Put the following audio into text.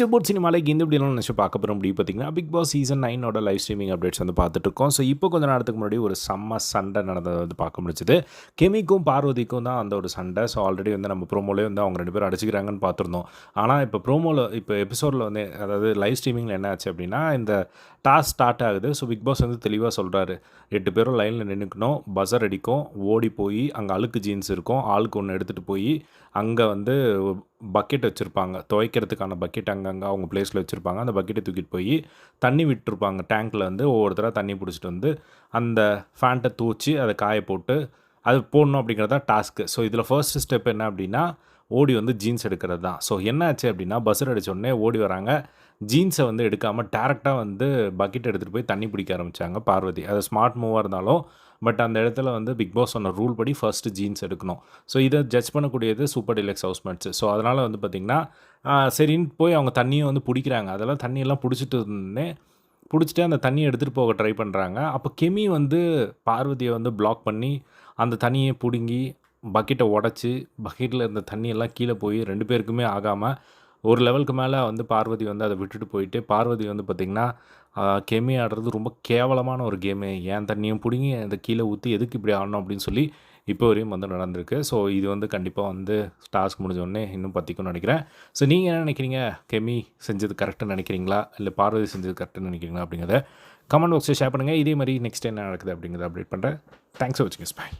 Board சினிமாவில் இந்த இப்படிலாம் நினச்சி பார்க்க போகிறோம் அப்படி பார்த்தீங்கன்னா பிக் பாஸ் சீசன் நைனோட லைவ் ஸ்ட்ரீமிங் அப்டேட்ஸ் வந்து பார்த்துட்டு இருக்கோம். ஸோ இப்போ கொஞ்ச நேரத்துக்கு முன்னாடி ஒரு செம்ம சண்டை நடந்ததை வந்து பார்க்க முடிஞ்சது. கெமிக்கும் பார்வதிக்கும் தான் அந்த ஒரு சண்டை. ஸோ ஆல்ரெடி வந்து நம்ம ப்ரோமோலே வந்து அவங்க ரெண்டு பேரும் அடிச்சுக்கிறாங்கன்னு பார்த்துருந்தோம். ஆனால் இப்போ ப்ரோமோவில் இப்போ எபிசோடில் வந்து அதாவது லைவ் ஸ்ட்ரீமிங்கில் என்ன ஆச்சு அப்படின்னா இந்த டாஸ்க் ஸ்டார்ட் ஆகுது. ஸோ பிக் பாஸ் வந்து தெளிவாக சொல்கிறாரு எட்டு பேரும் லைனில் நின்றுக்கணும் பஸர் அடிக்கும். ஓடி போய் அங்கே அழுக்கு ஜீன்ஸ் இருக்கும். ஆளுக்கு ஒன்று எடுத்துகிட்டு போய் அங்கே வந்து பக்கெட் வச்சுருப்பாங்க. துவைக்கிறதுக்கான பக்கெட் அங்கங்கே அவங்க பிளேஸில் வச்சுருப்பாங்க. அந்த பக்கெட்டை தூக்கிட்டு போய் தண்ணி விட்டுருப்பாங்க. டேங்க்கில் வந்து ஒவ்வொருத்தராக தண்ணி பிடிச்சிட்டு வந்து அந்த ஃபேண்ட்டை தூச்சி அதை காய போட்டு அது போடணும் அப்படிங்கிறது தான் டாஸ்க்கு ஸோ இதில் ஃபர்ஸ்ட் ஸ்டெப் என்ன அப்படின்னா ஓடி வந்து ஜீன்ஸ் எடுக்கிறது தான். ஸோ என்ன ஆச்சு அப்படின்னா பஸ்ஸர் அடித்தோடனே ஓடி வராங்க. ஜீன்ஸை வந்து எடுக்காமல் டேரெக்டாக வந்து பக்கெட் எடுத்துகிட்டு போய் தண்ணி பிடிக்க ஆரம்பித்தாங்க பார்வதி. அது ஸ்மார்ட் மூவாக இருந்தாலும் பட் அந்த இடத்துல வந்து பிக் பாஸ் சொன்ன ரூல் படி ஃபர்ஸ்ட்டு ஜீன்ஸ் எடுக்கணும். ஸோ இதை ஜட்ஜ் பண்ணக்கூடியது சூப்பர் டிலக்ஸ் ஹவுஸ்மேட்ஸ் ஸோ அதனால் வந்து பார்த்திங்கன்னா சரின்னு போய் அவங்க தண்ணியை வந்து பிடிக்கிறாங்க. அதெல்லாம் தண்ணியெல்லாம் பிடிச்சிட்டு இருந்தேன் பிடிச்சிட்டு அந்த தண்ணியை எடுத்துகிட்டு போக ட்ரை பண்ணுறாங்க அப்போ கெமி வந்து பார்வதியை வந்து பிளாக் பண்ணி அந்த தண்ணியை பிடுங்கி பக்கெட்டை உடச்சி பக்கெட்டில் இருந்த தண்ணியெல்லாம் கீழே போய் ரெண்டு பேருக்குமே ஆகாமல் ஒரு லெவலுக்கு மேலே வந்து பார்வதி வந்து அதை விட்டுட்டு போயிட்டு பார்வதி வந்து பார்த்திங்கன்னா கெமி ஆடுறது ரொம்ப கேவலமான ஒரு கேமு. ஏன் தண்ணியும் பிடிங்கி அந்த கீழே ஊற்றி எதுக்கு இப்படி ஆடணும் அப்படின்னு சொல்லி இப்போ வரையும் வந்து நடந்திருக்கு. ஸோ இது வந்து கண்டிப்பாக வந்து டாஸ்க் முடிஞ்சோடனே இன்னும் பற்றிக்கும்னு நினைக்கிறேன். ஸோ நீங்கள் என்ன நினைக்கிறீங்க? கெமி செஞ்சது கரெக்டாக நினைக்கிறீங்களா? இல்லை பார்வதி செஞ்சது கரெக்டாக நினைக்கிறீங்களா அப்படிங்கிறத கமெண்ட் பாக்ஸில் ஷேர் பண்ணுங்கள் இதே மாதிரி நெக்ஸ்ட் என்ன நடக்குது அப்படிங்கிறத அப்டேட் பண்ணுறேன் தேங்க்ஸ் ஃபார் வாட்சிங் பாய்